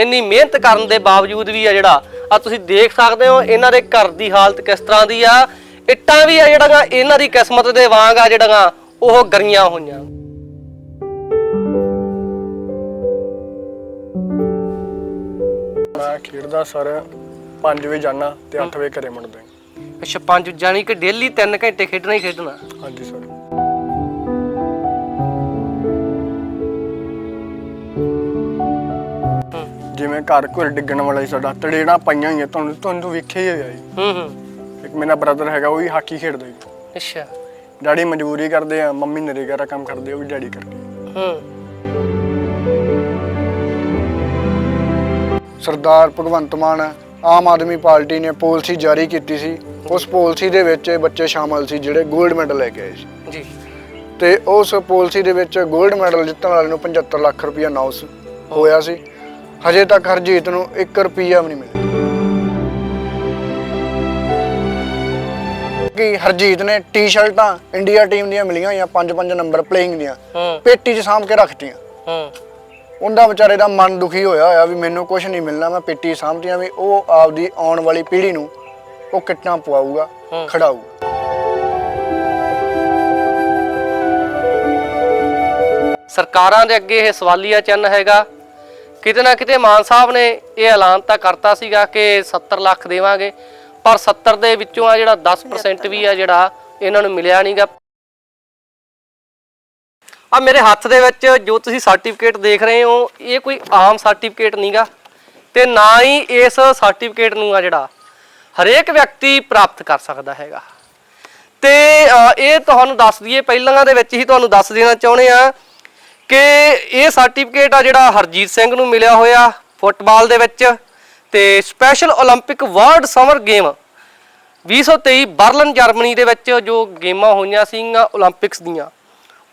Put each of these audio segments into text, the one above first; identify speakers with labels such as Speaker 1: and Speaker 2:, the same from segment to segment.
Speaker 1: ਇੰਨੀ ਮਿਹਨਤ ਕਰਨ ਦੇ ਬਾਵਜੂਦ ਵੀ ਆ ਜਿਹੜਾ ਆ ਤੁਸੀਂ ਦੇਖ ਸਕਦੇ ਹੋ ਇਹਨਾਂ ਦੇ ਘਰ ਦੀ ਹਾਲਤ ਕਿਸ ਤਰ੍ਹਾਂ ਦੀ ਆ। ਇੱਟਾਂ ਵੀ ਆ ਜਿਹੜਾਗਾ ਇਹਨਾਂ ਦੀ ਕਿਸਮਤ ਦੇ ਵਾਂਗ ਆ ਜਿਹੜਾਗਾ ਉਹ ਗਰੀਆਂ ਹੋਈਆਂ।
Speaker 2: ਮੈਂ ਖੇਡਦਾ ਸਰ 5 ਵਜੇ ਜਾਣਾ ਤੇ 8 ਵਜੇ ਘਰੇ ਮੁੜਦਾ।
Speaker 1: ਅੱਛਾ ਪੰਜ ਜਾਣੀ ਕਿ ਡੇਲੀ 3 ਘੰਟੇ ਖੇਡਣਾ ਹੀ ਖੇਡਣਾ।
Speaker 2: ਹਾਂਜੀ ਸਰ ਜਿਵੇਂ ਘਰ ਘਰ ਡਿੱਗਣ ਵਾਲਾ ਹੀ ਸਾਡਾ ਤੜੇੜਾ ਪਾਈਆਂ ਹੀ ਆ ਤੁਹਾਨੂੰ ਤੁਹਾਨੂੰ ਵੇਖਿਆ ਹੀ ਹੋਇਆ ਜੀ।
Speaker 1: ਹੂੰ ਹੂੰ।
Speaker 2: ਇੱਕ ਮੇਰਾ ਬ੍ਰਦਰ ਹੈਗਾ ਉਹ ਵੀ ਹਾਕੀ ਖੇਡਦਾ ਜੀ।
Speaker 1: ਅੱਛਾ।
Speaker 2: ਡੈਡੀ ਮਜ਼ਦੂਰੀ ਕਰਦੇ ਆ ਮੰਮੀ ਨਰੇਗਾ ਦਾ ਕੰਮ ਕਰਦੇ ਆ, ਉਹ ਵੀ ਡੈਡੀ ਕਰਦੇ ਆ।
Speaker 1: ਹੂੰ।
Speaker 2: ਸਰਦਾਰ ਭਗਵੰਤ ਮਾਨ ਆਮ ਆਦਮੀ ਪਾਰਟੀ ਨੇ ਪਾਲਿਸੀ ਜਾਰੀ ਕੀਤੀ ਸੀ। ਉਸ ਪਾਲਿਸੀ ਦੇ ਵਿੱਚ ਇਹ ਬੱਚੇ ਸ਼ਾਮਲ ਸੀ ਜਿਹੜੇ 골ਡ ਮੈਡਲ ਲੈ ਕੇ ਆਏ ਸੀ।
Speaker 1: ਜੀ।
Speaker 2: ਤੇ ਉਸ ਪਾਲਿਸੀ ਦੇ ਵਿੱਚ 골ਡ ਮੈਡਲ ਜਿੱਤਣ ਵਾਲੇ ਨੂੰ 75 ਲੱਖ ਰੁਪਇਆ ਅਨਾਉਂਸ ਹੋਇਆ ਸੀ। ਹਜੇ ਤੱਕ ਹਰਜੀਤ ਨੂੰ 1 ਰੁਪਿਆ ਵੀ ਨਹੀਂ ਮਿਲਿਆ। ਕਿ ਹਰਜੀਤ ਨੇ ਟੀ-ਸ਼ਰਟਾਂ ਇੰਡੀਆ ਟੀਮ ਦੀਆਂ ਮਿਲੀਆਂ ਹੋਈਆਂ 5-5 ਨੰਬਰ ਪਲੇਇੰਗ ਦੀਆਂ। ਪੇਟੀ 'ਚ ਸਾਂਭ ਕੇ ਰੱਖਤੀਆਂ।
Speaker 1: ਹੂੰ।
Speaker 2: ਉਹਦਾ ਵਿਚਾਰੇ ਦਾ ਮਨ ਦੁਖੀ ਹੋਇਆ ਹੋਇਆ ਵੀ ਮੈਨੂੰ ਕੁਝ ਨਹੀਂ ਮਿਲਣਾ ਮੈਂ ਪੇਟੀ ਸਾਂਭਦੀਆਂ ਵੀ ਉਹ ਆਪਦੀ ਆਉਣ ਵਾਲੀ ਪੀੜ੍ਹੀ ਨੂੰ ਉਹ ਕਿੱਟਾਂ ਪਵਾਊਗਾ। ਖੜਾਊਗਾ।
Speaker 1: ਸਰਕਾਰਾਂ ਦੇ ਅੱਗੇ ਇਹ ਸਵਾਲੀਆ ਚਿੰਨ੍ਹ ਹੈਗਾ। ਕਿਤੇ ਨਾ ਕਿਤੇ ਮਾਨ ਸਾਹਿਬ ਨੇ ਇਹ ਐਲਾਨ ਤਾਂ ਕਰਤਾ ਸੀਗਾ ਕਿ 70 ਲੱਖ ਦੇਵਾਂਗੇ, ਪਰ 70 ਦੇ ਵਿੱਚੋਂ ਆ ਜਿਹੜਾ 10% ਵੀ ਆ ਜਿਹੜਾ ਇਹਨਾਂ ਨੂੰ ਮਿਲਿਆ ਨਹੀਂਗਾ ਆ ਮੇਰੇ ਹੱਥ ਦੇ ਵਿੱਚ ਜੋ ਤੁਸੀਂ ਸਰਟੀਫਿਕੇਟ ਦੇਖ ਰਹੇ ਹੋ, ਇਹ ਕੋਈ ਆਮ ਸਰਟੀਫਿਕੇਟ ਨਹੀਂਗਾ ਤੇ ਨਾ ਹੀ ਇਸ ਸਰਟੀਫਿਕੇਟ ਨੂੰ ਆ ਜਿਹੜਾ ਹਰੇਕ ਵਿਅਕਤੀ ਪ੍ਰਾਪਤ ਕਰ ਸਕਦਾ ਹੈਗਾ। ਤੇ ਇਹ ਤੁਹਾਨੂੰ ਦੱਸ ਦਈਏ, ਪਹਿਲਾਂ ਦੇ ਵਿੱਚ ਹੀ ਤੁਹਾਨੂੰ ਦੱਸ ਦੇਣਾ ਚਾਹੁੰਦੇ ਆ ਕਿ ਇਹ ਸਰਟੀਫਿਕੇਟ ਆ ਜਿਹੜਾ ਹਰਜੀਤ ਸਿੰਘ ਨੂੰ ਮਿਲਿਆ ਹੋਇਆ ਫੁੱਟਬਾਲ ਦੇ ਵਿੱਚ ਤੇ special 올림픽 world summer game 2023 Berlin, Germany ਦੇ ਵਿੱਚ ਜੋ ਗੇਮਾਂ ਹੋਈਆਂ ਸੀਗੀਆਂ 올림픽ਸ ਦੀਆਂ,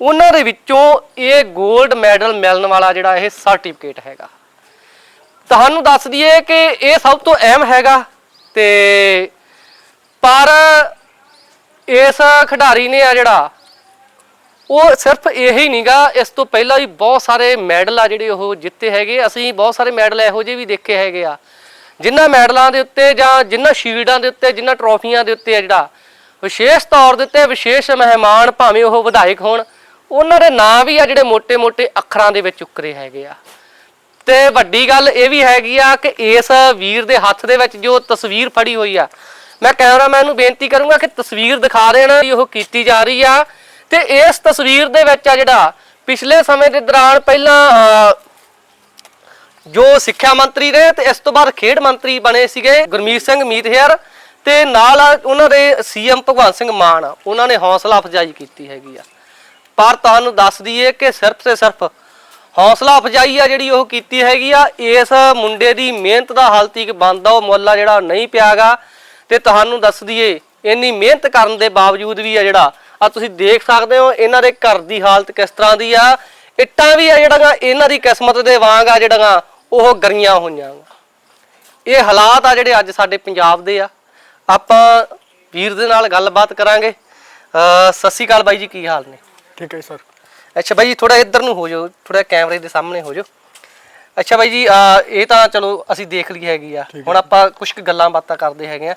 Speaker 1: ਉਹਨਾਂ ਦੇ ਵਿੱਚੋਂ ਇਹ 골ਡ ਮੈਡਲ ਮਿਲਣ ਵਾਲਾ ਜਿਹੜਾ ਇਹ ਸਰਟੀਫਿਕੇਟ ਹੈਗਾ। ਤੁਹਾਨੂੰ ਦੱਸ ਦਈਏ ਕਿ ਇਹ ਸਭ ਤੋਂ ਅਹਿਮ ਹੈਗਾ ਤੇ ਪਰ ਇਸ ਖਿਡਾਰੀ ਨੇ ਆ ਜਿਹੜਾ ਉਹ ਸਿਰਫ ਇਹੀ ਹੀ ਨਹੀਂਗਾ, ਇਸ ਤੋਂ ਪਹਿਲਾਂ ਵੀ ਬਹੁਤ ਸਾਰੇ ਮੈਡਲ ਆ ਜਿਹੜੇ ਉਹ ਜਿੱਤੇ ਹੈਗੇ, ਅਸੀਂ ਬਹੁਤ ਸਾਰੇ ਮੈਡਲ ਇਹੋ ਜਿਹੇ ਵੀ ਦੇਖੇ ਹੈਗੇ ਆ। ਜਿਨ੍ਹਾਂ ਮੈਡਲਾਂ ਦੇ ਉੱਤੇ ਜਾਂ ਜਿਨ੍ਹਾਂ ਸ਼ੀਲਡਾਂ ਦੇ ਉੱਤੇ ਜਿਨ੍ਹਾਂ ਟਰੋਫੀਆਂ ਦੇ ਉੱਤੇ ਆ ਜਿਹੜਾ, ਵਿਸ਼ੇਸ਼ ਤੌਰ ਦੇ ਉੱਤੇ ਵਿਸ਼ੇਸ਼ ਮਹਿਮਾਨ ਭਾਵੇਂ ਉਹ ਵਿਧਾਇਕ ਹੋਣ, ਉਹਨਾਂ ਦੇ ਨਾਂ ਵੀ ਆ ਜਿਹੜੇ ਮੋٹے-ਮੋٹے ਅੱਖਰਾਂ ਦੇ ਵਿੱਚ ਉੱਕਰੇ ਹੈਗੇ ਆ। ਤੇ ਵੱਡੀ ਗੱਲ ਇਹ ਵੀ ਹੈਗੀ ਆ ਕਿ ਇਸ ਵੀਰ ਦੇ ਹੱਥ ਦੇ ਵਿੱਚ ਜੋ ਤਸਵੀਰ ਫੜੀ ਹੋਈ ਆ, ਮੈਂ ਕੈਮਰਾਮੈਨ ਨੂੰ ਬੇਨਤੀ ਕਰੂੰਗਾ ਕਿ ਤਸਵੀਰ ਦਿਖਾ ਦੇਣ ਇਹ ਕੀਤੀ ਜਾ ਰਹੀ ਆ। ਤੇ ਇਸ ਤਸਵੀਰ ਦੇ ਵਿੱਚ ਆ ਜਿਹੜਾ ਪਿਛਲੇ ਸਮੇਂ ਦੇ ਦੌਰਾਨ ਪਹਿਲਾਂ ਅਹ, ਜੋ ਸਿੱਖਿਆ ਮੰਤਰੀ ਰਹੇ ਤੇ ਇਸ ਤੋਂ ਬਾਅਦ ਖੇਡ ਮੰਤਰੀ ਬਣੇ ਸੀਗੇ ਗੁਰਮੀਤ ਸਿੰਘ ਮੀਤਹਿਰ ਤੇ ਨਾਲ ਉਹਨਾਂ ਦੇ ਸੀਐਮ ਭਗਵੰਤ ਸਿੰਘ ਮਾਨ। ਆ, ਉਹਨਾਂ ਨੇ ਹੌਸਲਾ ਅਫਜ਼ਾਈ ਕੀਤੀ ਹੈਗੀ ਆ। ਪਰ ਤੁਹਾਨੂੰ ਦੱਸ ਦਈਏ ਕਿ ਸਿਰਫ ਤੇ ਸਿਰਫ ਹੌਸਲਾ ਅਫਜ਼ਾਈ ਆ ਜਿਹੜੀ ਉਹ ਕੀਤੀ ਹੈਗੀ ਆ ਇਸ ਮੁੰਡੇ ਦੀ ਮਿਹਨਤ ਦਾ ਹਾਲਤੀ ਕਿ ਬੰਦਾ ਉਹ ਮੁੱਲ ਆ ਜਿਹੜਾ ਨਹੀਂ ਪਿਆਗਾ। ਤੇ ਤੁਹਾਨੂੰ ਦੱਸ ਦਈਏ ਇੰਨੀ ਮਿਹਨਤ ਕਰਨ ਦੇ ਬਾਵਜੂਦ ਵੀ ਆ ਜਿਹੜਾ ਆ ਤੁਸੀਂ ਦੇਖ ਸਕਦੇ ਹੋ ਇਹਨਾਂ ਦੇ ਘਰ ਦੀ ਹਾਲਤ ਕਿਸ ਤਰ੍ਹਾਂ ਦੀ ਆ। ਇੱਟਾਂ ਵੀ ਆ ਜਿਹੜਾਗਾ ਇਹਨਾਂ ਦੀ ਕਿਸਮਤ ਦੇ ਵਾਂਗ ਆ ਜਿਹੜਾਗਾ ਉਹ ਗਰੀਆਂ ਹੋਈਆਂ। ਇਹ ਹਾਲਾਤ ਆ ਜਿਹੜੇ ਅੱਜ ਸਾਡੇ ਪੰਜਾਬ ਦੇ ਆ। ਆਪਾਂ ਵੀਰ ਦੇ ਨਾਲ ਗੱਲਬਾਤ ਕਰਾਂਗੇ। ਸਤਿ ਸ਼੍ਰੀ ਅਕਾਲ ਬਾਈ ਜੀ ਕੀ ਹਾਲ ਨੇ?
Speaker 2: ਠੀਕ ਹੈ ਸਰ।
Speaker 1: ਅੱਛਾ ਬਾਈ ਜੀ ਥੋੜਾ ਇੱਧਰ ਨੂੰ ਹੋ ਜਾਓ ਥੋੜਾ ਕੈਮਰੇ ਦੇ ਸਾਹਮਣੇ ਹੋ ਜਾਓ। ਅੱਛਾ ਬਾਈ ਜੀ ਅਹ ਇਹ ਤਾਂ ਚਲੋ ਅਸੀਂ ਦੇਖ ਲਈ ਹੈਗੀ ਆ। ਹੁਣ ਆਪਾਂ ਕੁਝ ਕੁ ਗੱਲਾਂ ਬਾਤਾਂ ਕਰਦੇ ਹੈਗੇ ਆ।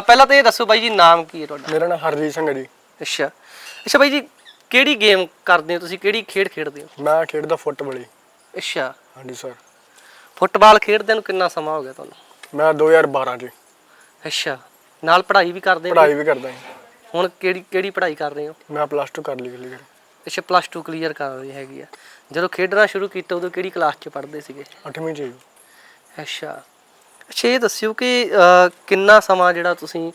Speaker 1: ਪਹਿਲਾਂ ਤਾਂ ਇਹ ਦੱਸੋ ਬਾਈ ਜੀ ਨਾਮ ਕੀ ਹੈ ਤੁਹਾਡਾ?
Speaker 2: ਮੇਰਾ ਨਾਮ ਹਰਜੀਤ ਸਿੰਘ ਹੈ ਜੀ।
Speaker 1: ਅੱਛਾ। ਅੱਛਾ ਬਾਈ ਜੀ ਕਿਹੜੀ ਗੇਮ ਕਰਦੇ ਹੋ ਤੁਸੀਂ? ਕਿਹੜੀ ਖੇਡ ਖੇਡਦੇ ਹੋ?
Speaker 2: ਮੈਂ ਖੇਡਦਾ ਫੁੱਟਬਾਲ ਜੀ।
Speaker 1: ਅੱਛਾ।
Speaker 2: ਹਾਂਜੀ ਸਰ
Speaker 1: ਫੁੱਟਬਾਲ ਖੇਡਦੇ ਨੂੰ ਕਿੰਨਾ ਸਮਾਂ ਹੋ ਗਿਆ ਤੁਹਾਨੂੰ?
Speaker 2: ਮੈਂ 2012 ਚ।
Speaker 1: ਅੱਛਾ। ਨਾਲ ਪੜ੍ਹਾਈ ਵੀ ਕਰਦੇ ਹੋ?
Speaker 2: ਪੜ੍ਹਾਈ ਵੀ ਕਰਦਾ ਜੀ।
Speaker 1: ਹੁਣ ਕਿਹੜੀ ਕਿਹੜੀ ਪੜ੍ਹਾਈ ਕਰ ਰਹੇ ਹੋ?
Speaker 2: ਮੈਂ ਪਲੱਸ 2 ਕਰ ਲਈ ਕਲੀਅਰ
Speaker 1: ਅੱਛਾ ਪਲੱਸ 2 ਕਲੀਅਰ ਕਰ ਰਹੀ ਹੈਗੀ ਆ ਜਦੋਂ ਖੇਡਣਾ ਸ਼ੁਰੂ ਕੀਤਾ ਉਦੋਂ ਕਿਹੜੀ ਕਲਾਸ 'ਚ ਪੜ੍ਹਦੇ ਸੀਗੇ
Speaker 2: 8ਵੀਂ ਚ ਜੀ
Speaker 1: ਅੱਛਾ ਅੱਛਾ ਇਹ ਦੱਸਿਓ ਕਿ ਅਹ, ਕਿੰਨਾ ਸਮਾਂ ਜਿਹੜਾ ਤੁਸੀਂ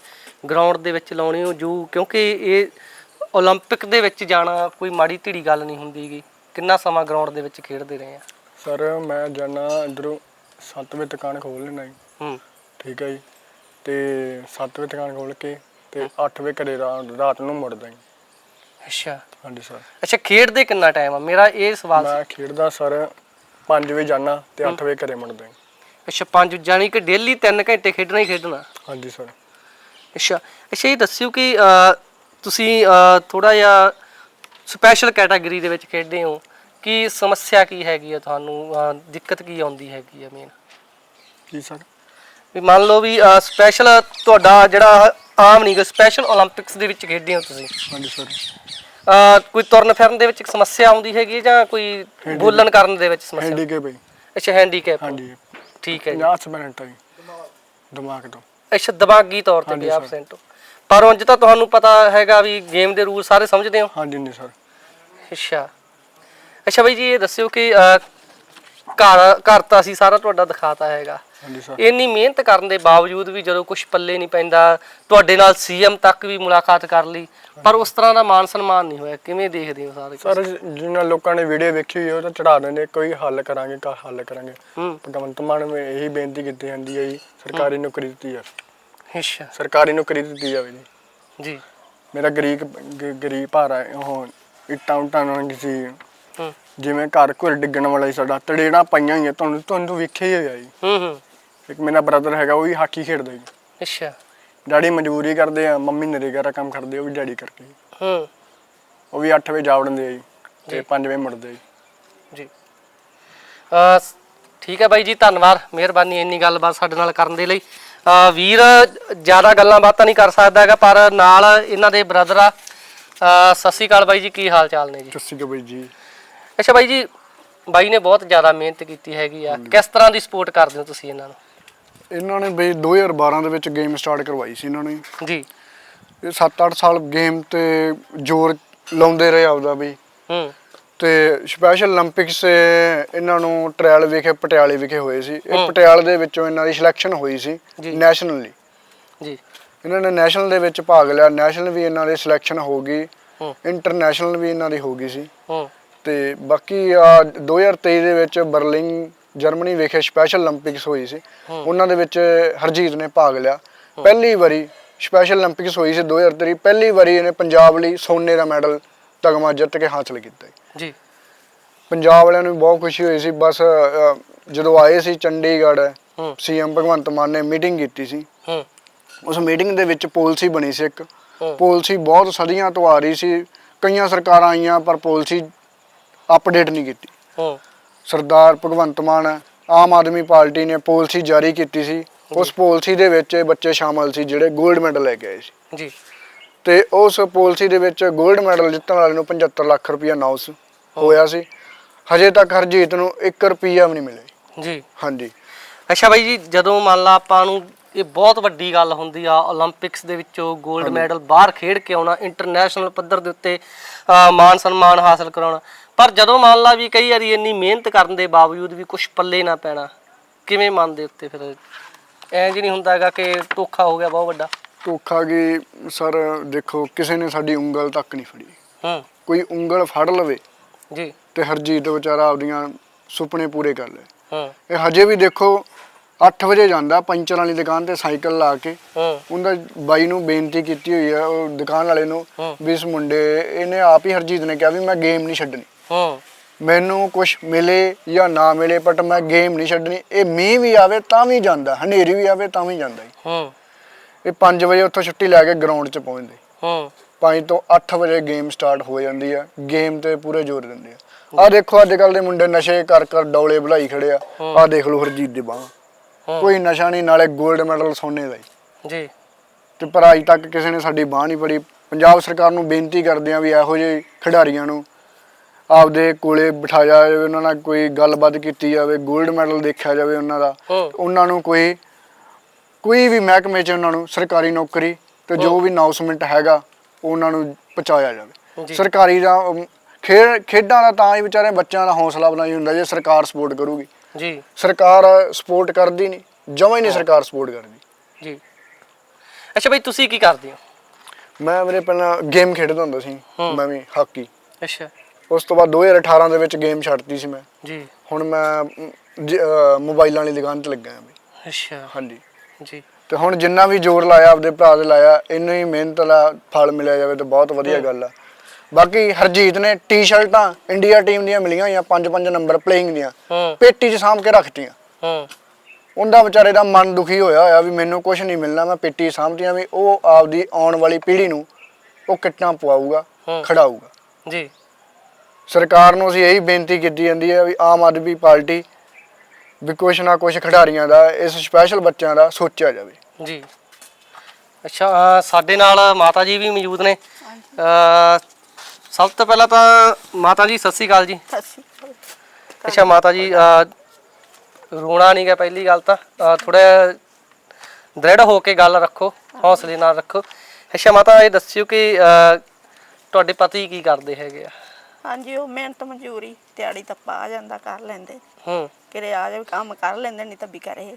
Speaker 1: ਗਰਾਊਂਡ ਦੇ ਵਿੱਚ ਲਾਉਣੇ ਹੋ ਜੋ ਕਿਉਂਕਿ ਇਹ 올림픽 ਦੇ ਵਿੱਚ ਜਾਣਾ ਕੋਈ ਮਾੜੀ ਢੀੜੀ ਗੱਲ ਨਹੀਂ ਹੁੰਦੀਗੀ ਕਿੰਨਾ ਸਮਾਂ ਗਰਾਊਂਡ ਦੇ ਵਿੱਚ ਖੇਡਦੇ ਰਹੇ ਆ
Speaker 2: ਸਰ ਮੈਂ ਜਾਣਾ ਇਧਰੋਂ 7 ਵਜੇ ਦੁਕਾਨ ਖੋਲ ਲੈਣਾ ਜੀ
Speaker 1: ਹੂੰ
Speaker 2: ਠੀਕ ਹੈ ਜੀ ਤੇ 7 ਵਜੇ ਦੁਕਾਨ ਖੋਲ ਕੇ ਤੇ 8 ਵਜੇ ਘਰੇ ਰਾ- ਰਾਤ ਨੂੰ ਮੁੜਦਾ ਜੀ
Speaker 1: ਅੱਛਾ
Speaker 2: ਹਾਂਜੀ ਸਰ।
Speaker 1: ਅੱਛਾ ਖੇਡਦੇ ਕਿੰਨਾ ਟਾਈਮ ਆ? ਮੇਰਾ ਇਹ ਸਵਾਲ
Speaker 2: ਮੈਂ ਖੇਡਦਾ ਸਰ 5 ਵਜੇ ਜਾਣਾ ਤੇ 8 ਵਜੇ ਘਰੇ ਮੁੜਦਾ
Speaker 1: ਅੱਛਾ 5 ਜਾਨੀ ਕਿ ਡੇਲੀ 3 ਘੰਟੇ ਖੇਡਣਾ ਹੀ ਖੇਡਣਾ?
Speaker 2: ਹਾਂਜੀ ਸਰ।
Speaker 1: ਅੱਛਾ ਅੱਛਾ ਇਹ ਦੱਸਿਓ ਕਿ ਤੁਸੀਂ ਥੋੜਾ ਜਿਹਾ ਸਪੈਸ਼ਲ ਕੈਟਾਗਰੀ ਦੇ ਵਿੱਚ ਖੇਡਦੇ ਹੋ। ਕੀ ਸਮੱਸਿਆ ਕੀ ਹੈਗੀ ਆ ਤੁਹਾਨੂੰ? ਦਿੱਕਤ ਕੀ ਆਉਂਦੀ ਹੈਗੀ ਆ ਮੇਨ
Speaker 2: ਕੀ ਸਰ?
Speaker 1: ਵੀ ਮੰਨ ਲਓ ਵੀ ਸਪੈਸ਼ਲ ਤੁਹਾਡਾ ਜਿਹੜਾ ਆਮ ਨਹੀਂ ਸਪੈਸ਼ਲ 올림픽ਸ ਦੇ ਵਿੱਚ ਖੇਡਦੇ ਹੋ ਤੁਸੀਂ।
Speaker 2: ਹਾਂਜੀ ਸਰ।
Speaker 1: ਕੋਈ ਤੁਰਨ ਫਿਰਨ ਦੇ ਵਿੱਚ ਇੱਕ ਸਮੱਸਿਆ ਆਉਂਦੀ ਹੈਗੀ ਹੈ ਜਾਂ ਕੋਈ ਬੋਲਣ ਕਰਨ ਦੇ ਵਿੱਚ ਸਮੱਸਿਆ?
Speaker 2: ਹੈਂਡੀਕੈਪ ਹੈ
Speaker 1: ਅੱਛਾ ਹੈਂਡੀਕੈਪ
Speaker 2: ਹਾਂਜੀ।
Speaker 1: ਠੀਕ ਹੈ ਜੀ।
Speaker 2: 50% ਹੈ ਦਿਮਾਗ ਤੋਂ।
Speaker 1: ਅੱਛਾ ਦਿਮਾਗੀ ਤੌਰ ਤੇ
Speaker 2: ਹਾਂਜੀ
Speaker 1: 50% ਪਰ ਉਂਝ ਤਾਂ ਤੁਹਾਨੂੰ ਪਤਾ ਹੈਗਾ ਵੀ ਗੇਮ ਦੇ ਰੂਲ ਸਾਰੇ ਸਮਝਦੇ ਹੋ?
Speaker 2: ਹਾਂਜੀ ਨਹੀਂ ਸਰ
Speaker 1: ਅੱਛਾ। ਅੱਛਾ ਬਾਈ ਜੀ ਇਹ ਦੱਸਿਓ ਕਿ ਅਹ, ਘਰ ਘਰ ਤਾਂ ਅਸੀਂ ਸਾਰਾ ਤੁਹਾਡਾ ਦਿਖਾਤਾ ਹੈਗਾ। ਇੰਨੀ ਮਿਹਨਤ ਕਰਨ ਦੇ ਬਾਵਜੂਦ ਵੀ ਜਦੋਂ ਕੁਝ ਪੱਲੇ ਨਹੀਂ ਪੈਂਦਾ ਤੁਹਾਡੇ ਨਾਲ ਸੀਐਮ ਤੱਕ ਵੀ ਮੁਲਾਕਾਤ ਕਰ ਲਈ ਪਰ ਉਸ ਤਰ੍ਹਾਂ ਦਾ ਮਾਨ ਸਨਮਾਨ ਨਹੀਂ ਹੋਇਆ। ਕਿਵੇਂ ਦੇਖਦੇ ਹੋ ਸਾਰੇ
Speaker 2: ਸਰ ਜਿਨ੍ਹਾਂ ਲੋਕਾਂ ਨੇ ਵੀਡੀਓ ਵੇਖੀ ਹੋਈ ਉਹ ਤਾਂ ਚੜਾ ਦਿੰਦੇ ਕੋਈ ਹੱਲ ਕਰਾਂਗੇ ਕਾ ਹੱਲ ਕਰਾਂਗੇ। ਭਗਵੰਤ ਮਾਨ ਨੂੰ ਇਹੀ ਬੇਨਤੀ ਕੀਤੀ ਜਾਂਦੀ ਹੈ ਜੀ ਸਰਕਾਰੀ ਨੌਕਰੀ ਦਿੱਤੀ ਆ।
Speaker 1: ਅੱਛਾ।
Speaker 2: ਸਰਕਾਰੀ ਨੌਕਰੀ ਦਿੱਤੀ ਜਾਵੇ ਜੀ।
Speaker 1: ਜੀ।
Speaker 2: ਮੇਰਾ ਗਰੀਬ ਗਰੀਬ ਭਾਰਾ ਉਹ ਇੱਟਾਂ ਉਟਾਂ ਨਾਲ ਕਿਸੇ ਜਿਵੇਂ ਘਰ ਘਰ ਡਿੱਗਣ ਵਾਲਾ ਹੀ ਸਾਡਾ ਤੜੇੜਾ ਪਾਈਆਂ ਹੋਈਆਂ ਤੁਹਾਨੂੰ ਤੁਹਾਨੂੰ ਤਾਂ ਵੇਖਿਆ ਹੀ ਹੋਇਆ ਜੀ।
Speaker 1: ਹੂੰ ਹੂੰ।
Speaker 2: ਇੱਕ ਮੇਰਾ ਬ੍ਰਦਰ ਹੈਗਾ ਉਹ ਵੀ ਹਾਕੀ ਖੇਡਦਾ ਜੀ।
Speaker 1: ਅੱਛਾ।
Speaker 2: ਡੈਡੀ ਮਜ਼ਦੂਰੀ ਕਰਦੇ ਆ ਮੰਮੀ ਨਰੇਗਾ ਦਾ ਕੰਮ ਕਰਦੇ ਆ, ਉਹ ਵੀ ਡੈਡੀ ਕਰਕੇ।
Speaker 1: ਹੂੰ।
Speaker 2: ਉਹ ਵੀ 8 ਵਜੇ ਜਾ ਵੜਦੇ ਆ ਜੀ ਤੇ 5 ਵਜੇ ਮੁੜਦੇ ਆ ਜੀ।
Speaker 1: ਜੀ। ਅ ਠੀਕ ਹੈ ਬਾਈ ਜੀ ਧੰਨਵਾਦ ਮਿਹਰਬਾਨੀ ਇੰਨੀ ਗੱਲਬਾਤ ਸਾਡੇ ਨਾਲ ਕਰਨ ਦੇ ਲਈ। ਅ ਵੀਰ ਜ਼ਿਆਦਾ ਗੱਲਾਂ ਬਾਤਾਂ ਨਹੀਂ ਕਰ ਸਕਦਾ ਹੈਗਾ ਪਰ ਨਾਲ ਇਹਨਾਂ ਦੇ ਬ੍ਰਦਰ ਆ। ਸਤਿ ਸ਼੍ਰੀ ਅਕਾਲ ਬਾਈ ਜੀ ਕੀ ਹਾਲ ਚਾਲ ਨੇ ਜੀ?
Speaker 2: ਸੱਸੀ ਕੋ ਬਈ ਜੀ।
Speaker 1: ਅੱਛਾ ਬਾਈ ਜੀ ਬਾਈ ਨੇ ਬਹੁਤ ਜ਼ਿਆਦਾ ਮਿਹਨਤ ਕੀਤੀ ਹੈਗੀ ਆ। ਕਿਸ ਤਰ੍ਹਾਂ ਦੀ ਸਪੋਰਟ ਕਰਦੇ ਹੋ ਤੁਸੀਂ ਇਹਨਾਂ ਨੂੰ?
Speaker 2: ਇਹਨਾਂ ਨੇ ਬਈ 2012 ਦੇ ਵਿੱਚ ਗੇਮ ਸਟਾਰਟ ਕਰਵਾਈ ਸੀ ਇਹਨਾਂ ਨੇ।
Speaker 1: ਜੀ।
Speaker 2: ਇਹ 7-8 ਸਾਲ ਗੇਮ ਤੇ ਜ਼ੋਰ ਲਾਉਂਦੇ ਰਹੇ ਆਪਦਾ ਬਈ।
Speaker 1: ਹੂੰ।
Speaker 2: ਤੇ ਸਪੈਸ਼ਲ 올림픽ਸ ਇਹਨਾਂ ਨੂੰ ਟ੍ਰਾਇਲ ਵਿਖੇ ਪਟਿਆਲੇ ਵਿਖੇ ਹੋਏ ਸੀ। ਇਹ ਪਟਿਆਲੇ ਦੇ ਵਿੱਚੋਂ ਇਹਨਾਂ ਦੀ ਸਿਲੈਕਸ਼ਨ ਹੋਈ ਸੀ ਨੈਸ਼ਨਲੀ
Speaker 1: ਜੀ।
Speaker 2: ਇਹਨਾਂ ਨੇ ਨੈਸ਼ਨਲ ਦੇ ਵਿੱਚ ਭਾਗ ਲਿਆ। ਨੈਸ਼ਨਲ ਵੀ ਇਹਨਾਂ ਦੀ ਸਿਲੈਕਸ਼ਨ ਹੋ ਗਈ। ਇੰਟਰਨੈਸ਼ਨਲ ਵੀ ਇਹਨਾਂ ਦੀ ਹੋ ਗਈ ਸੀ। ਤੇ ਬਾਕੀ ਆ 2023 ਦੇ ਵਿੱਚ ਬਰਲਿਨ ਜਰਮਨੀ ਵਿਖੇ ਸਪੈਸ਼ਲ 올림픽ਸ। ਹੋਈ ਸੀ ਉਹਨਾਂ ਦੇ ਵਿੱਚ ਹਰਜੀਤ ਨੇ ਭਾਗ ਲਿਆ। ਪਹਿਲੀ ਵਾਰੀ ਸਪੈਸ਼ਲ 올림픽ਸ ਹੋਈ ਸੀ 2023 ਪਹਿਲੀ ਵਾਰੀ ਇਹਨੇ ਪੰਜਾਬ ਲਈ ਸੋਨੇ ਦਾ ਮੈਡਲ ਤਗਮਾ ਜਿੱਤ ਕੇ ਹਾਸਲ ਕੀਤਾ। ਜੀ। ਪੰਜਾਬ ਵਾਲਿਆਂ ਨੂੰ ਵੀ ਬਹੁਤ ਖੁਸ਼ੀ ਹੋਈ ਸੀ। ਬਸ ਜਦੋਂ ਆਏ ਸੀ ਚੰਡੀਗੜ੍ਹ ਸੀਐਮ ਭਗਵੰਤ ਮਾਨ ਨੇ ਮੀਟਿੰਗ ਕੀਤੀ ਸੀ। ਉਸ ਮੀਟਿੰਗ ਦੇ ਵਿੱਚ ਪਾਲਿਸੀ ਬਣੀ ਸੀ ਇੱਕ। ਪਾਲਿਸੀ ਬਹੁਤ ਸਦੀਆਂ ਤੋਂ ਆ ਰਹੀ ਸੀ। ਕਈਆਂ ਸਰਕਾਰਾਂ ਆਈਆਂ ਪਰ ਪਾਲਿਸੀ ਅਪਡੇਟ ਨਹੀਂ ਕੀਤੀ।
Speaker 1: ਹੂੰ।
Speaker 2: ਸਰਦਾਰ ਭਗਵੰਤ ਮਾਨ ਆਮ ਆਦਮੀ ਪਾਰਟੀ ਨੇ ਪਾਲਿਸੀ ਜਾਰੀ ਕੀਤੀ ਸੀ। ਉਸ ਪਾਲਿਸੀ ਦੇ ਵਿੱਚ ਇਹ ਬੱਚੇ ਸ਼ਾਮਲ ਸੀ ਜਿਹੜੇ 골ਡ ਮੈਡਲ ਲੈ ਕੇ ਆਏ ਸੀ।
Speaker 1: ਜੀ।
Speaker 2: ਤੇ ਉਸ ਪਾਲਿਸੀ ਦੇ ਵਿੱਚ 골ਡ ਮੈਡਲ ਜਿੱਤਣ ਵਾਲੇ ਨੂੰ 75 ਲੱਖ ਰੁਪਇਆ ਨਾਉਸ ਹੋਇਆ ਸੀ। ਹਜੇ ਤੱਕ ਹਰਜੀਤ ਨੂੰ 1 ਰੁਪਿਆ ਵੀ ਨਹੀਂ ਮਿਲਿਆ।
Speaker 1: ਜੀ।
Speaker 2: ਹਾਂਜੀ।
Speaker 1: ਅੱਛਾ ਬਾਈ ਜੀ ਜਦੋਂ ਮੰਨ ਲਾ ਆਪਾਂ ਨੂੰ ਇਹ ਬਹੁਤ ਵੱਡੀ ਗੱਲ ਹੁੰਦੀ ਆ 올림픽ਸ ਦੇ ਵਿੱਚੋਂ 골ਡ ਮੈਡਲ ਬਾਹਰ ਖੇਡ ਕੇ ਆਉਣਾ ਇੰਟਰਨੈਸ਼ਨਲ ਪੱਧਰ ਦੇ ਉੱਤੇ ਮਾਨ ਸਨਮਾਨ ਹਾਸਲ ਕਰਾਉਣਾ। ਪਰ ਜਦੋਂ ਮੰਨ ਲਾ ਵੀ ਕਈ ਵਾਰੀ ਇੰਨੀ ਮਿਹਨਤ ਕਰਨ ਦੇ ਬਾਵਜੂਦ ਵੀ ਕੁਝ ਪੱਲੇ ਨਾ ਪੈਣਾ ਕਿਵੇਂ ਮਨ ਦੇ ਉੱਤੇ ਫਿਰ? ਐਂ ਐਂਜ ਨਹੀਂ ਹੁੰਦਾ ਹੈਗਾ ਕਿ ਧੋਖਾ ਹੋ ਗਿਆ ਬਹੁਤ ਵੱਡਾ।
Speaker 2: ਧੋਖਾ ਕਿ ਸਰ ਦੇਖੋ ਕਿਸੇ ਨੇ ਸਾਡੀ ਉਂਗਲ ਤੱਕ ਨਹੀਂ ਫੜੀ।
Speaker 1: ਹਾਂ।
Speaker 2: ਕੋਈ ਉਂਗਲ ਫੜ ਲਵੇ
Speaker 1: ਜੀ।
Speaker 2: ਤੇ ਹਰਜੀਤ ਵਿਚਾਰਾ ਆਪਦੀਆਂ ਸੁਪਨੇ ਪੂਰੇ ਕਰ ਲਏ
Speaker 1: ਹਾਂ।
Speaker 2: ਇਹ ਹਜੇ ਵੀ ਦੇਖੋ 8 ਵਜੇ ਜਾਂਦਾ ਪੰਚਰ ਵਾਲੀ ਦੁਕਾਨ ਤੇ ਸਾਈਕਲ ਲਾ ਕੇ।
Speaker 1: ਹੂੰ।
Speaker 2: ਉਹਦਾ ਬਾਈ ਨੂੰ ਬੇਨਤੀ ਕੀਤੀ ਹੋਈ ਹੈ ਉਹ ਦੁਕਾਨ ਵਾਲੇ ਨੂੰ। ਵੀ ਇਸ ਮੁੰਡੇ ਇਹਨੇ ਆਪ ਹੀ ਹਰਜੀਤ ਨੇ ਕਿਹਾ ਵੀ ਮੈਂ ਗੇਮ ਨਹੀਂ ਛੱਡਣੀ।
Speaker 1: ਹੂੰ।
Speaker 2: ਮੈਨੂੰ ਕੁਝ ਮਿਲੇ ਜਾਂ ਨਾ ਮਿਲੇ ਬਟ ਮੈਂ ਗੇਮ ਨਹੀਂ ਛੱਡਣੀ। ਇਹ ਮੀਂਹ ਵੀ ਆਵੇ ਤਾਂ ਵੀ ਜਾਂਦਾ ਹਨੇਰੀ ਵੀ ਆਵੇ ਤਾਂ ਵੀ ਜਾਂਦਾ।
Speaker 1: ਹੂੰ।
Speaker 2: ਇਹ 5 ਵਜੇ ਉੱਥੋਂ ਛੁੱਟੀ ਲੈ ਕੇ ਗਰਾਊਂਡ 'ਚ ਪਹੁੰਚਦੇ।
Speaker 1: ਹੂੰ।
Speaker 2: 5 ਤੋਂ 8 ਵਜੇ ਗੇਮ ਸਟਾਰਟ ਹੋ ਜਾਂਦੀ ਆ ਗੇਮ ਤੇ ਪੂਰੇ ਜ਼ੋਰ ਦਿੰਦੇ ਆ। ਆ ਦੇਖੋ ਅੱਜ ਕੱਲ ਦੇ ਮੁੰਡੇ ਨਸ਼ੇ ਕਰ ਕਰ ਡੌਲੇ ਭਲਾਈ ਖੜੇ ਆ। ਆ ਦੇਖ ਲਓ ਹਰਜੀਤ ਦੇ ਬਾਹਾਂ। ਕੋਈ ਨਸ਼ਾ ਨਹੀਂ ਨਾਲੇ 골ਡ ਮੈਡਲ ਸੋਨੇ ਦਾ ਜੀ
Speaker 1: ਜੀ।
Speaker 2: ਤੇ ਪਰ ਅੱਜ ਤੱਕ ਕਿਸੇ ਨੇ ਸਾਡੀ ਬਾਹ ਨਹੀਂ ਫੜੀ। ਪੰਜਾਬ ਸਰਕਾਰ ਨੂੰ ਬੇਨਤੀ ਕਰਦੇ ਆ ਵੀ ਇਹੋ ਜਿਹੇ ਖਿਡਾਰੀਆਂ ਨੂੰ ਆਪਦੇ ਕੋਲੇ ਬਿਠਾਇਆ ਜਾਵੇ ਉਹਨਾਂ ਨਾਲ ਕੋਈ ਗੱਲਬਾਤ ਕੀਤੀ ਜਾਵੇ 골ਡ ਮੈਡਲ ਦੇਖਿਆ ਜਾਵੇ ਉਹਨਾਂ ਦਾ। ਉਹਨਾਂ ਨੂੰ ਕੋਈ ਕੋਈ ਵੀ ਮਹਿਕਮੇ 'ਚ ਉਹਨਾਂ ਨੂੰ ਸਰਕਾਰੀ ਨੌਕਰੀ ਤੇ ਜੋ ਵੀ ਅਨਾਉਂਸਮੈਂਟ ਹੈਗਾ ਉਹ ਉਹਨਾਂ ਨੂੰ ਪਹੁੰਚਾਇਆ ਜਾਵੇ। ਸਰਕਾਰੀ ਦਾ ਖੇਡਾਂ ਦਾ ਤਾਂ ਹੀ ਵਿਚਾਰੇ ਬੱਚਿਆਂ ਦਾ ਹੌਸਲਾ ਬਣਾਈ ਹੁੰਦਾ ਜੇ ਸਰਕਾਰ ਸਪੋਰਟ ਕਰੂਗੀ।
Speaker 1: ਜੀ।
Speaker 2: ਸਰਕਾਰ ਸਪੋਰਟ ਕਰਦੀ ਨਹੀਂ। ਜਮਾਂ ਹੀ ਨਹੀਂ ਸਰਕਾਰ ਸਪੋਰਟ ਕਰਦੀ।
Speaker 1: ਜੀ। ਅੱਛਾ ਬਾਈ ਤੁਸੀਂ ਕੀ ਕਰਦੇ ਹੋ?
Speaker 2: ਮੈਂ ਮੇਰੇ ਪਹਿਲਾਂ ਗੇਮ ਖੇਡਦਾ ਹੁੰਦਾ ਸੀ।
Speaker 1: ਹੂੰ।
Speaker 2: ਮੈਂ ਵੀ ਹਾਕੀ।
Speaker 1: ਅੱਛਾ।
Speaker 2: ਉਸ ਤੋਂ ਬਾਅਦ 2018 ਦੇ ਵਿੱਚ ਗੇਮ ਛੱਡਤੀ ਸੀ ਮੈਂ।
Speaker 1: ਜੀ।
Speaker 2: ਹੁਣ ਮੈਂ ਅਮ, ਜ- ਅਹ, ਮੋਬਾਈਲਾਂ ਵਾਲੀ ਦੁਕਾਨ ਤੇ ਲੱਗਿਆ ਹਾਂ ਬਈ
Speaker 1: ਅੱਛਾ।
Speaker 2: ਹਾਂਜੀ।
Speaker 1: ਜੀ।
Speaker 2: ਤੇ ਹੁਣ ਜਿੰਨਾ ਵੀ ਜ਼ੋਰ ਲਾਇਆ ਆਪਦੇ ਭਰਾ ਦੇ ਲਾਇਆ ਇੰਨਾ ਹੀ ਮਿਹਨਤ ਦਾ ਫਲ ਮਿਲਿਆ ਜਾਵੇ ਤਾਂ ਬਹੁਤ ਵਧੀਆ ਗੱਲ ਆ। ਬਾਕੀ ਹਰਜੀਤ ਨੇ ਟੀ-ਸ਼ਰਟਾਂ ਇੰਡੀਆ ਟੀਮ ਦੀਆਂ ਮਿਲੀਆਂ ਹੋਈਆਂ ਪੰਜ ਪੰਜ ਨੰਬਰ ਪਲੇਇੰਗ ਦੀਆਂ।
Speaker 1: ਹੂੰ।
Speaker 2: ਪੇਟੀ 'ਚ ਸਾਂਭ ਕੇ ਰੱਖਤੀਆਂ।
Speaker 1: ਹੂੰ।
Speaker 2: ਉਹਦਾ ਵਿਚਾਰੇ ਦਾ ਮਨ ਦੁਖੀ ਹੋਇਆ ਹੋਇਆ ਵੀ ਮੈਨੂੰ ਕੁਝ ਨਹੀਂ ਮਿਲਣਾ ਮੈਂ ਪੇਟੀ ਸਾਂਭਤੀਆਂ ਵੀ ਉਹ ਆਪਦੀ ਆਉਣ ਵਾਲੀ ਪੀੜ੍ਹੀ ਨੂੰ ਉਹ ਕਿੱਟਾਂ ਪਵਾਊਗਾ
Speaker 1: ਹੂੰ।
Speaker 2: ਖੜਾਊਗਾ।
Speaker 1: ਜੀ।
Speaker 2: ਸਰਕਾਰ ਨੂੰ ਅਸੀਂ ਇਹੀ ਬੇਨਤੀ ਕੀਤੀ ਜਾਂਦੀ ਹੈ ਵੀ ਆਮ ਆਦਮੀ ਪਾਰਟੀ ਵੀ ਕੁਛ ਨਾ ਕੁਛ ਖਿਡਾਰੀਆਂ ਦਾ ਇਸ ਸਪੈਸ਼ਲ ਬੱਚਿਆਂ ਦਾ ਸੋਚਿਆ ਜਾਵੇ।
Speaker 1: ਜੀ। ਅੱਛਾ ਅਹ ਸਾਡੇ ਨਾਲ ਮਾਤਾ ਜੀ ਵੀ ਮੌਜੂਦ ਨੇ। ਅਹ ਸਭ ਤੋਂ ਪਹਿਲਾਂ ਤਾਂ ਮਾਤਾ ਜੀ ਸਤਿ ਸ੍ਰੀ ਅਕਾਲ ਜੀ।
Speaker 3: ਸੱਸੀ
Speaker 1: ਅੱਛਾ ਮਾਤਾ ਜੀ ਅਹ ਰੋਣਾ ਨਹੀਂ ਗਾ ਪਹਿਲੀ ਗੱਲ ਤਾਂ। ਥੋੜਾ ਦ੍ਰਿੜ ਹੋ ਕੇ ਗੱਲ ਰੱਖੋ ਹੌਸਲੇ ਨਾਲ ਰੱਖੋ। ਅੱਛਾ ਮਾਤਾ ਇਹ ਦੱਸਿਓ ਕਿ ਅਹ, ਤੁਹਾਡੇ ਪਤੀ ਕੀ ਕਰਦੇ ਹੈਗੇ ਆ?
Speaker 3: ਹਾਂਜੀ ਉਹ ਮਿਹਨਤ ਮਜ਼ਦੂਰੀ ਦਿਹਾੜੀ ਤੱਪਾ ਆ ਜਾਂਦਾ ਕਰ ਲੈਂਦੇ।
Speaker 1: ਹੂੰ।
Speaker 3: ਕਿਰੇ ਆ ਜਾਵੇ ਕੰਮ ਕਰ ਲੈਂਦੇ ਨਹੀਂ ਤਾਂ ਵੀ ਕਰੇ।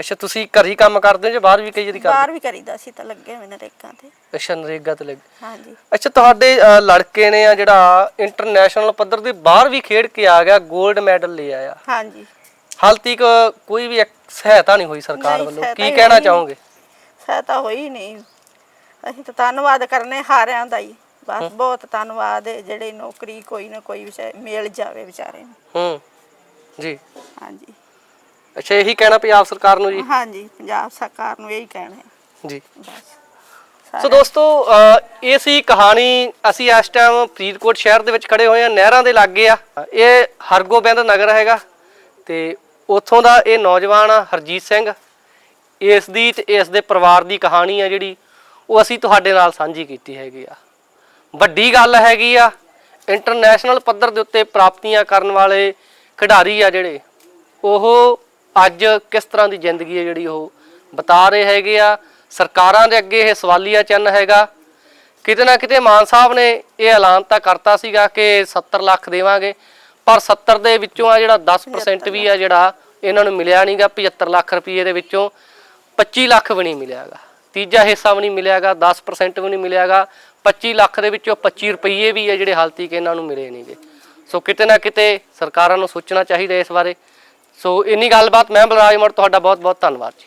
Speaker 1: ਅੱਛਾ ਤੁਸੀਂ ਘਰ ਹੀ ਕੰਮ ਕਰਦੇ ਹੋ ਜਾਂ ਬਾਹਰ ਵੀ ਕਈ ਵਾਰੀ ਕਰਦੇ?
Speaker 3: ਬਾਹਰ ਵੀ ਕਰੀਦਾ ਸੀ ਤਾਂ ਲੱਗੇ ਹੋਏ ਨੇ ਰੇਕਾਂ ਤੇ।
Speaker 1: ਅੱਛਾ ਨਰੇਗਾ ਤੇ ਲੱਗ।
Speaker 3: ਹਾਂਜੀ।
Speaker 1: ਅੱਛਾ ਤੁਹਾਡੇ ਲੜਕੇ ਨੇ ਆ ਜਿਹੜਾ ਇੰਟਰਨੈਸ਼ਨਲ ਪੱਧਰ ਤੇ ਬਾਹਰ ਵੀ ਖੇਡ ਕੇ ਆ ਗਿਆ 골ਡ ਮੈਡਲ ਲੈ ਆਇਆ।
Speaker 3: ਹਾਂਜੀ।
Speaker 1: ਹਾਲ ਤੱਕ ਕੋਈ ਵੀ ਇੱਕ ਸਹਾਇਤਾ ਨਹੀਂ ਹੋਈ ਸਰਕਾਰ
Speaker 3: ਨਹੀਂ,
Speaker 1: ਵੱਲੋਂ?
Speaker 3: ਸਹਾਇਤਾ
Speaker 1: ਕੀ
Speaker 3: ਹੀ
Speaker 1: ਕਹਿਣਾ
Speaker 3: ਹੋਈ
Speaker 1: ਚਾਹੋਗੇ?
Speaker 3: ਸਹਾਇਤਾ ਹੋਈ ਨਹੀਂ। ਅਸੀਂ ਤਾਂ ਧੰਨਵਾਦ ਕਰਨੇ ਹਾਰਿਆਂ ਦਾ ਹੀ। ਬਸ ਬਹੁਤ ਧੰਨਵਾਦ ਹੈ ਜਿਹੜੇ ਨੌਕਰੀ ਕੋਈ ਨਾ ਕੋਈ ਮਿਲ ਜਾਵੇ ਵਿਚਾਰੇ ਨੂੰ।
Speaker 1: ਹੂੰ। ਜੀ।
Speaker 3: ਹਾਂਜੀ।
Speaker 1: ਅੱਛਾ ਇਹੀ ਕਹਿਣਾ ਪੰਜਾਬ ਸਰਕਾਰ ਨੂੰ ਜੀ?
Speaker 3: ਹਾਂਜੀ ਪੰਜਾਬ ਸਰਕਾਰ ਨੂੰ ਇਹੀ ਕਹਿਣਾ ਹੈ।
Speaker 1: ਜੀ। ਸੋ ਦੋਸਤੋ ਇਹ ਸੀ ਕਹਾਣੀ ਅਸੀਂ ਇਸ ਟਾਈਮ ਫਰੀਦਕੋਟ ਸ਼ਹਿਰ ਦੇ ਵਿੱਚ ਖੜੇ ਹੋਏ ਆ ਨਹਿਰਾਂ ਦੇ ਲਾਗੇ ਆ। ਇਹ ਹਰਗੋਬਿੰਦ ਨਗਰ ਹੈਗਾ ਤੇ ਉੱਥੋਂ ਦਾ ਇਹ ਨੌਜਵਾਨ ਆ ਹਰਜੀਤ ਸਿੰਘ। ਇਸ ਦੀ ਤੇ ਇਸ ਦੇ ਪਰਿਵਾਰ ਦੀ ਕਹਾਣੀ ਆ ਜਿਹੜੀ ਉਹ ਅਸੀਂ ਤੁਹਾਡੇ ਨਾਲ ਸਾਂਝੀ ਕੀਤੀ ਹੈਗੀ ਆ। ਵੱਡੀ ਗੱਲ ਹੈਗੀ ਆ ਇੰਟਰਨੈਸ਼ਨਲ ਪੱਧਰ ਦੇ ਉੱਤੇ ਪ੍ਰਾਪਤੀਆਂ ਕਰਨ ਵਾਲੇ ਖਿਡਾਰੀ ਆ ਜਿਹੜੇ ਉਹ ਅੱਜ ਕਿਸ ਤਰ੍ਹਾਂ ਦੀ ਜ਼ਿੰਦਗੀ ਹੈ ਜਿਹੜੀ ਉਹ ਬਤਾ ਰਹੇ ਹੈਗੇ ਆ? ਸਰਕਾਰਾਂ ਦੇ ਅੱਗੇ ਇਹ ਸਵਾਲੀਆ ਚਿੰਨ੍ਹ ਹੈਗਾ। ਕਿਤੇ ਨਾ ਕਿਤੇ ਮਾਨ ਸਾਹਿਬ ਨੇ ਇਹ ਐਲਾਨ ਤਾਂ ਕਰਤਾ ਸੀਗਾ ਕਿ 70 ਲੱਖ ਦੇਵਾਂਗੇ, ਪਰ 70 ਦੇ ਵਿੱਚੋਂ ਆ ਜਿਹੜਾ 10% ਵੀ ਆ ਜਿਹੜਾ ਇਹਨਾਂ ਨੂੰ ਮਿਲਿਆ ਨਹੀਂਗਾ 75 ਲੱਖ ਰੁਪਏ ਦੇ ਵਿੱਚੋਂ 25 ਲੱਖ ਵੀ ਨਹੀਂ ਮਿਲਿਆਗਾ। ਤੀਜਾ ਹਿੱਸਾ ਵੀ ਨਹੀਂ ਮਿਲਿਆਗਾ 10% ਵੀ ਨਹੀਂ ਮਿਲਿਆਗਾ 25 ਲੱਖ ਦੇ ਵਿੱਚੋਂ 25 ਰੁਪਏ ਵੀ ਆ ਜਿਹੜੇ ਹਾਲ ਤੱਕ ਇਹਨਾਂ ਨੂੰ ਮਿਲੇ ਨਹੀਂਗੇ ਸੋ ਕਿਤੇ ਨਾ ਕਿਤੇ ਸਰਕਾਰਾਂ ਨੂੰ ਸੋਚਣਾ ਚਾਹੀਦਾ ਇਸ ਬਾਰੇ। ਸੋ ਇੰਨੀ ਗੱਲਬਾਤ ਮੈਂ ਬਲਰਾਜ ਮੋੜ ਤੁਹਾਡਾ ਬਹੁਤ ਬਹੁਤ ਧੰਨਵਾਦ ਜੀ।